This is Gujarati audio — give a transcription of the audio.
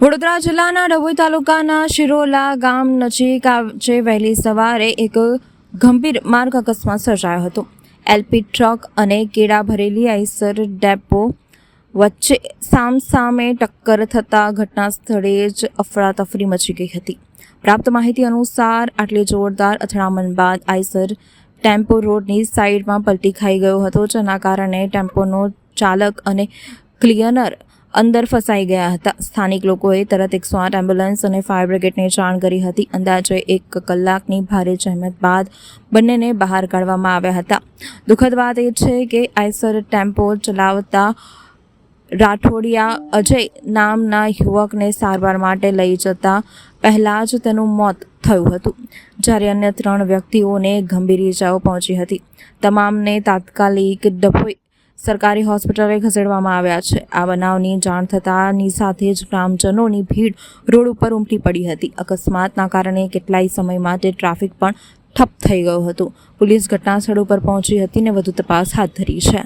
વડોદરા જિલ્લાના ડભોઈ તાલુકાના શિરોલા ગામ નજીક આજે વહેલી સવારે એક ગંભીર માર્ગ અકસ્માત સર્જાયો હતો. એલપી ટ્રક અને કેળા ભરેલી આઈસર ડેપો વચ્ચે સામસામે ટક્કર થતાં ઘટના સ્થળે જ અફરાતફરી મચી ગઈ હતી. પ્રાપ્ત માહિતી અનુસાર આટલી જોરદાર અથડામણ બાદ આઈસર ટેમ્પો રોડની સાઈડમાં પલટી ખાઈ ગયો હતો, જેના કારણે ટેમ્પોનો ચાલક અને ક્લિયનર અંદર ફસાઈ ગયા હતા. સ્થાનિક લોકોએ તરત એકસો આઠ એમ્બ્યુલન્સ અને ફાયર બ્રિગેડને જાણ કરી હતી. અંદાજે એક કલાકની ભારે જહેમત બાદ બંનેને બહાર કાઢવામાં આવ્યા હતા. દુઃખદ વાત એ છે કે આઈસર ટેમ્પો ચલાવતા રાઠોડિયા અજય નામના યુવકને સારવાર માટે લઈ જતા પહેલાં જ તેનું મોત થયું હતું. જ્યારે અન્ય ત્રણ વ્યક્તિઓને ગંભીર ઇજાઓ પહોંચી હતી. તમામને તાત્કાલિક ડભોઈ સરકારી હોસ્પિટલે ખસેડવામાં આવ્યા છે. આ બનાવની જાણ થતાંની સાથે જ ગ્રામજનોની ભીડ રોડ ઉપર ઉમટી પડી હતી. અકસ્માતના કારણે કેટલાય સમય માટે ટ્રાફિક પણ ઠપ થઈ ગયું હતું. પોલીસ ઘટના સ્થળ ઉપર પહોંચી હતી ને વધુ તપાસ હાથ ધરી છે.